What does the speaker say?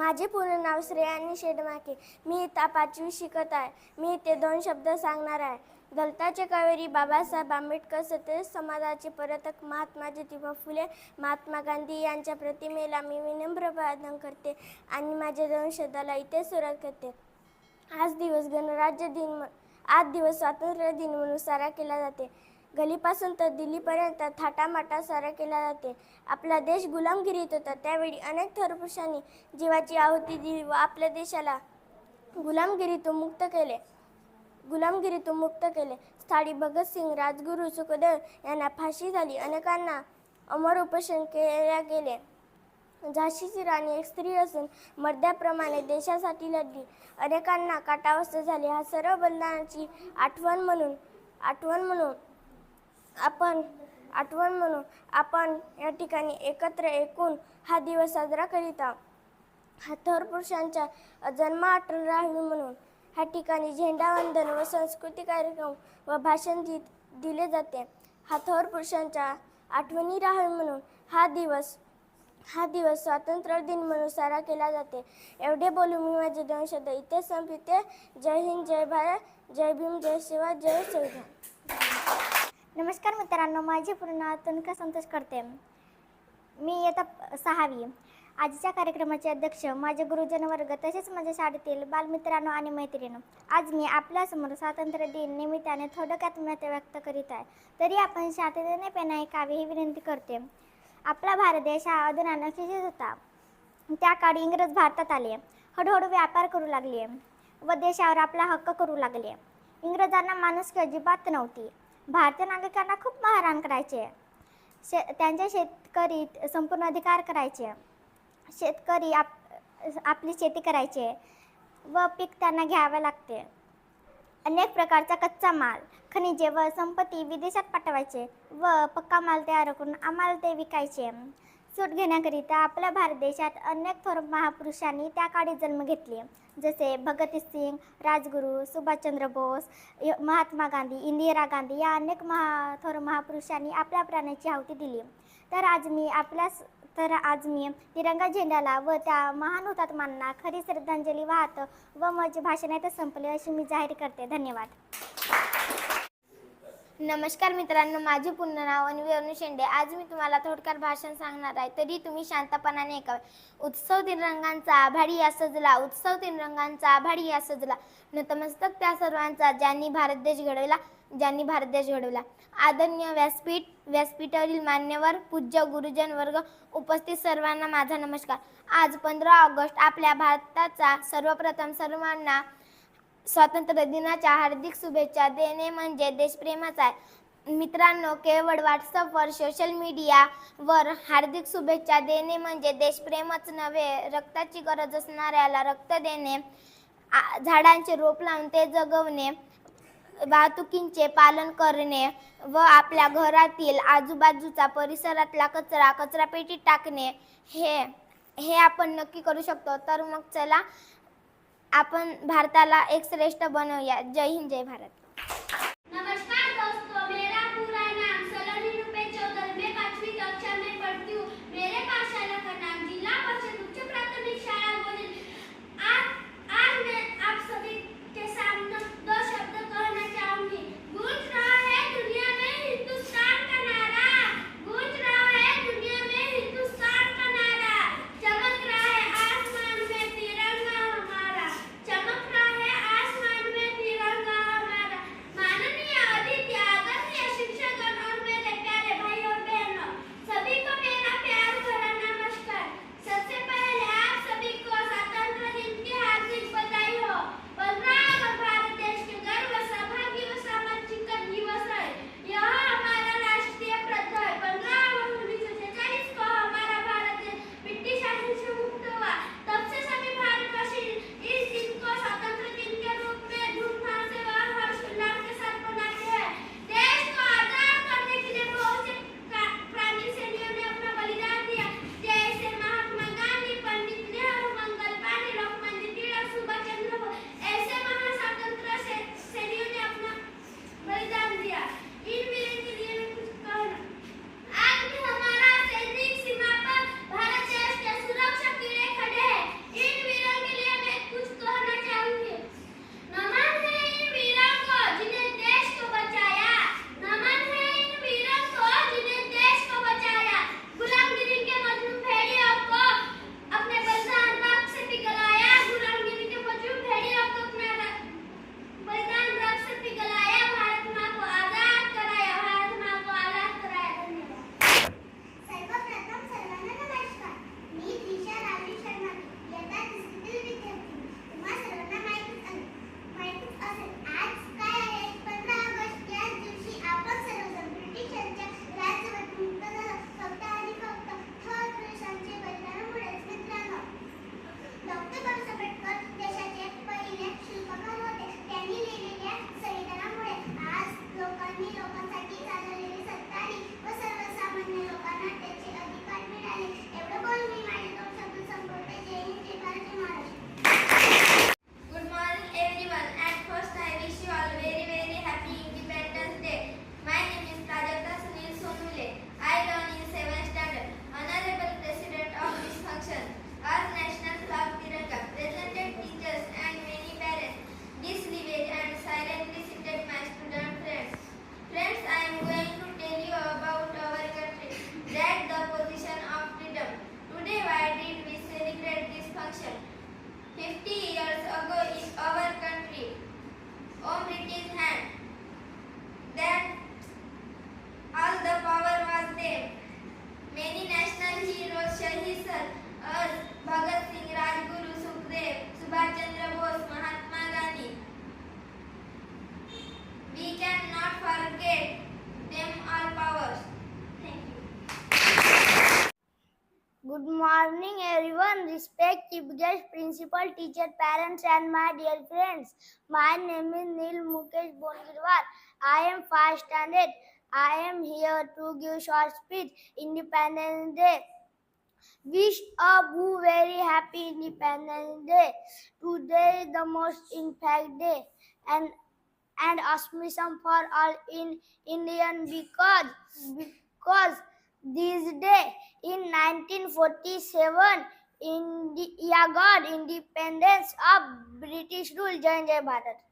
माझे पूर्ण नाव श्रेयानी शेडमाके. मी इथं पाचवी शिकत आहे. मी इथे दोन शब्द सांगणार आहे. दलिताचे कावेरी बाबासाहेब आंबेडकर सत्य समाजाचे परतक महात्मा ज्योतिबा फुले महात्मा गांधी यांच्या प्रतिमेला मी विनम्र प्रार्थना करते आणि माझ्या दोन शब्दाला इथे सुरुवात करते. आज दिवस गणराज्य दिन आज दिवस स्वातंत्र्य दिन म्हणून सारा केला जाते. गलीपासून तर दिल्लीपर्यंत थाटामाटा सारा केला जाते. आपला देश गुलामगिरीत होता. त्यावेळी अनेक थोर पुरुषांनी जीवाची आहुती दिली व आपल्या देशाला गुलामगिरीतून मुक्त केले. गुलामगिरीतून मुक्त केले. स्थाळी भगतसिंग राजगुरू सुखदेव यांना फाशी झाली. अनेकांना अमर उपोषण केल्या गेले. झाशीची राणी एक स्त्री असून मर्द्याप्रमाणे देशासाठी लढली. अनेकांना काटावस्थ झाली. हा सर्व बलिदानाची आठवण म्हणून आठवण म्हणून आपण आठवण म्हणून आपण या ठिकाणी एकत्र एकूण हा दिवस साजरा करीत आहोत. थोर पुरुषांच्या जन्म आठवण राहावी म्हणून ह्या ठिकाणी झेंडावंदन व सांस्कृतिक कार्यक्रम व भाषण दि दिले जाते. हा थोर पुरुषांच्या आठवणी राहावी म्हणून हा दिवस हा दिवस स्वातंत्र्य दिन म्हणून सारा केला जाते. एवढे बोलून मी माझे दोन शब्द. इथे संपिते जय हिंद जय भारत जय भीम जय शिवा जय संविधान नमस्कार मित्रांनो माझे पूर्ण नाव तनुका संतोष करते. मी येता सहावी. आजच्या कार्यक्रमाचे अध्यक्ष माझे गुरुजन वर्ग तसेच माझ्या शाळेतील बालमित्रांनो आणि मैत्रिणी आज मी आपल्यासमोर स्वातंत्र्य दिन निमित्ताने थोडक्यात मत व्यक्त करीत आहे. तरी आपण शांततेने पेना ऐकावे ही विनंती करते. आपला भारत देश हा अधुना नक्षित होता. त्या काळी इंग्रज भारतात आले. हळूहळू व्यापार करू लागले व देशावर आपला हक्क करू लागले. इंग्रजांना माणूस अजिबात नव्हती. भारतीय नागरिकांना खूप मारहाण करायचे शे त्यांच्या शेतकरी संपूर्ण अधिकार करायचे शेतकरी आप आपली शेती करायचे व पीक त्यांना घ्यावे लागते. अनेक प्रकारचा कच्चा माल खनिजे व संपत्ती विदेशात पाठवायचे व पक्का माल तयार करून आम्हाला ते विकायचे सूट घेण्याकरिता आपल्या भारत देशात अनेक थोर महापुरुषांनी त्या काळी जन्म घेतले. जसे भगतसिंग राजगुरू सुभाषचंद्र बोस य- महात्मा गांधी इंदिरा गांधी या अनेक महा थोर महापुरुषांनी आपल्या प्राण्याची आहुती दिली. तर आज मी आपल्यास तर आज मी तिरंगा झेंड्याला व त्या महान हुतात्मांना खरी श्रद्धांजली वाहत व माझे भाषण तर संपले अशी मी जाहीर करते. धन्यवाद. नमस्कार मित्रांनो माझे पूर्ण नाव अन्वी शेंडे. आज मी तुम्हाला थोडक्यात भाषण सांगणार आहे. तरी तुम्ही शांतपणाने ऐकावे उत्सव तीन रंगांचा आभाडी या सजला. उत्सव तीन रंगांचा आभाडी या सजला. नतमस्तक त्या सर्वांचा ज्यांनी भारत देश घडवला ज्यांनी भारत देश घडवला. आदरणीय व्यासपीठ व्यासपीठावरील मान्यवर पूज्य गुरुजन वर्ग उपस्थित सर्वांना माझा नमस्कार. आज पंधरा ऑगस्ट आपल्या भारताचा सर्वप्रथम सर्वांना स्वातंत्र्य दिनाच्या हार्दिक शुभेच्छा देणे म्हणजे देशप्रेमच आहे. मित्रांनो केवळ व्हॉट्सअपवर सोशल मीडियावर हार्दिक शुभेच्छा देणे म्हणजे देशप्रेमच नव्हे रक्ताची गरज असणाऱ्याला रक्त देणे आ- झाडांचे रोप लावून ते जगवणे वाहतुकींचे पालन करणे व आपल्या घरातील आजूबाजूचा परिसरातला कचरा कचरापेटीत टाकणे हे हे आपण नक्की करू शकतो. तर मग चला आपण भारताला एक श्रेष्ठ बनवूया. जय हिंद जय Bharat. Good morning, everyone. Respect, chief guest, principal, teacher, parents, and my dear friends. My name is Neil Mukesh Bongirwar. I am first standard. I am here to give short speech. Independence Day. Wish a boo very happy Independence Day. Today is the most impact day and and auspicious for all in Indian because because this day in 1947 India got independence of British rule. Jai Jai Bharat.